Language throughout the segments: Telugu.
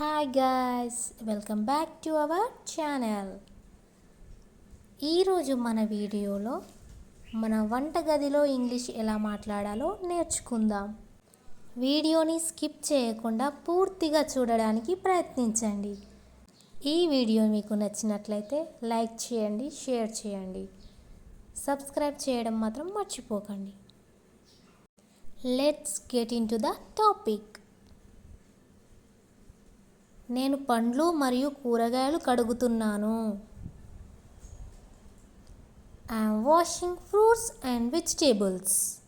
Hi guys welcome back to our channel ఈరోజు మన వీడియోలో మన వంటగదిలో ఇంగ్లీష్ ఎలా మాట్లాడాలో నేర్చుకుందాం. వీడియోని స్కిప్ చేయకుండా పూర్తిగా చూడడానికి ప్రయత్నించండి. ఈ వీడియో మీకు నచ్చినట్లయితే లైక్ చేయండి షేర్ చేయండి. సబ్స్క్రైబ్ చేయడం మాత్రం మర్చిపోకండి. Let's get into the topic నేను పండ్లు మరియు కూరగాయలు కడుగుతున్నాను. I'm washing fruits and vegetables.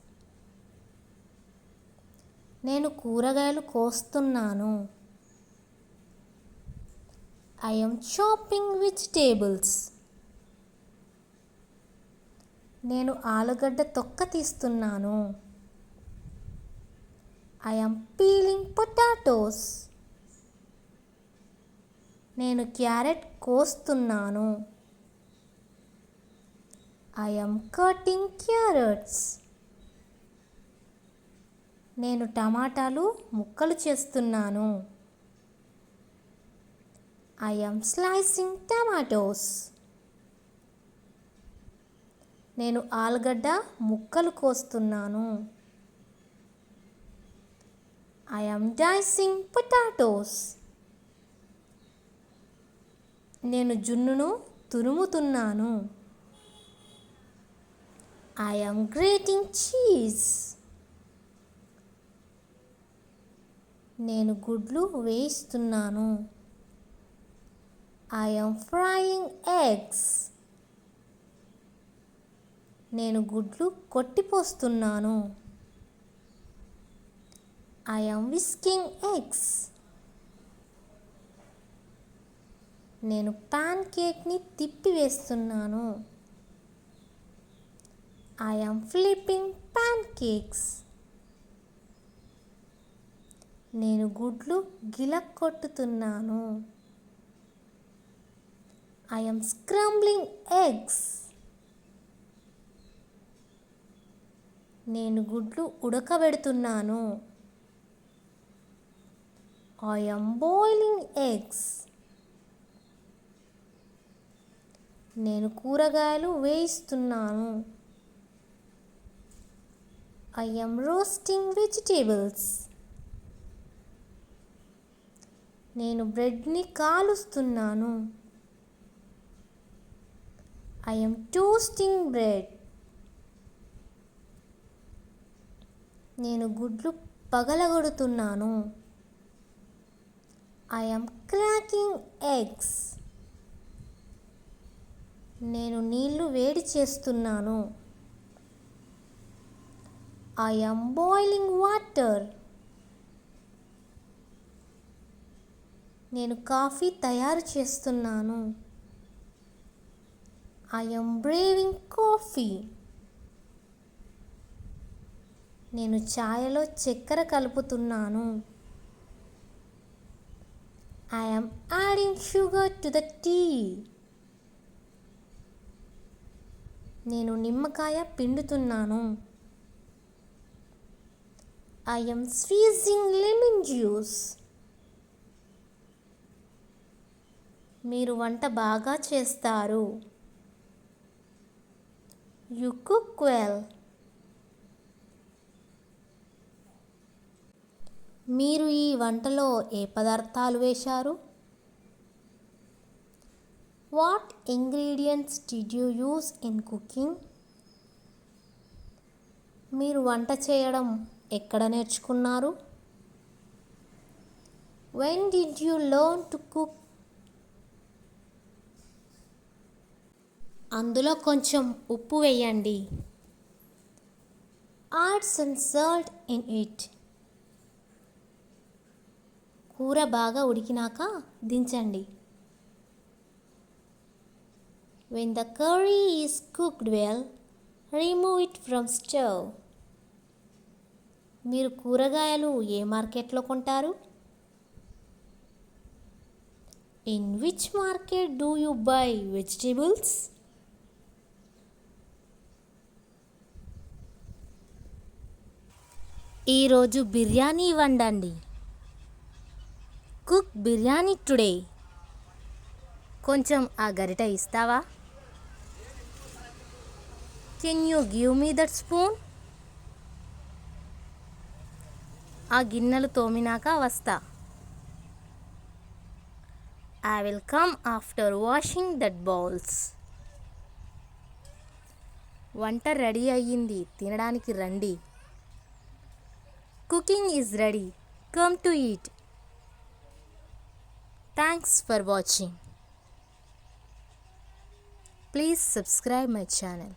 నేను కూరగాయలు కోస్తున్నాను. I'm chopping vegetables. నేను ఆలుగడ్డ తొక్క తీస్తున్నాను. I'm peeling potatoes. నేను క్యారెట్ కోస్తున్నాను. ఐఎమ్ కటింగ్ క్యారెట్స్ నేను టమాటాలు ముక్కలు చేస్తున్నాను. ఐఎమ్ స్లైసింగ్ టమాటోస్ నేను ఆలుగడ్డ ముక్కలు కోస్తున్నాను. ఐఎమ్ డైసింగ్ పొటాటోస్ నేను జున్నును తురుముతున్నాను. ఐఎమ్ గ్రేటింగ్ చీజ్ నేను గుడ్లు వేయిస్తున్నాను. ఐ యామ్ ఫ్రైయింగ్ ఎగ్స్ నేను గుడ్లు కొట్టిపోస్తున్నాను. ఐఎమ్ విస్కింగ్ ఎగ్స్ నేను పాన్ కేక్ని తిప్పివేస్తున్నాను. ఐఎమ్ ఫ్లిప్పింగ్ పాన్ కేక్స్ నేను గుడ్లు గిలక్కొట్టుతున్నాను. ఐఎమ్ స్క్రంబ్లింగ్ ఎగ్స్ నేను గుడ్లు ఉడకబెడుతున్నాను. ఐఎమ్ బాయిలింగ్ ఎగ్స్ నేను కూరగాయలు వేయిస్తున్నాను. ఐఎమ్ రోస్టింగ్ వెజిటేబుల్స్ నేను బ్రెడ్ని కాలుస్తున్నాను. ఐఎమ్ టోస్టింగ్ బ్రెడ్ నేను గుడ్లు పగలగొడుతున్నాను. ఐఎమ్ క్రాకింగ్ ఎగ్స్ నేను నీళ్ళు వేడి చేస్తున్నాను. ఐఎమ్ బాయిలింగ్ వాటర్ నేను కాఫీ తయారు చేస్తున్నాను. ఐఎమ్ బ్రేవింగ్ కాఫీ నేను ఛాయలో చక్కెర కలుపుతున్నాను. I'm adding sugar to the tea నేను నిమ్మకాయ పిండుతున్నాను. ఐఎమ్ స్వీజింగ్ లెమన్ జ్యూస్ మీరు వంట బాగా చేస్తారు. యు కుక్ వెల్ మీరు ఈ వంటలో ఏ పదార్థాలు వేశారు? What ingredients did you use in cooking మీరు వంట చేయడం ఎక్కడ నేర్చుకున్నారు? When did you learn to cook అందులో కొంచెం ఉప్పు వేయండి. Arts and salt in it కూర బాగా ఉడికినాక దించండి. When the curry is cooked well remove it from stove మీరు కూరగాయలు ఏ మార్కెట్లో కొంటారు? In which market do you buy vegetables ఈరోజు బిర్యానీ వండండి. కుక్ బిర్యానీ టుడే కొంచెం ఆ గరిట ఇస్తావా? Can you give me that spoon ఆ గిన్నెలు తోమినాక వస్తా. I will come after washing that bowls వంట రెడీ అయ్యింది. తినడానికి రండి. Cooking is ready come to eat thanks for watching please subscribe my channel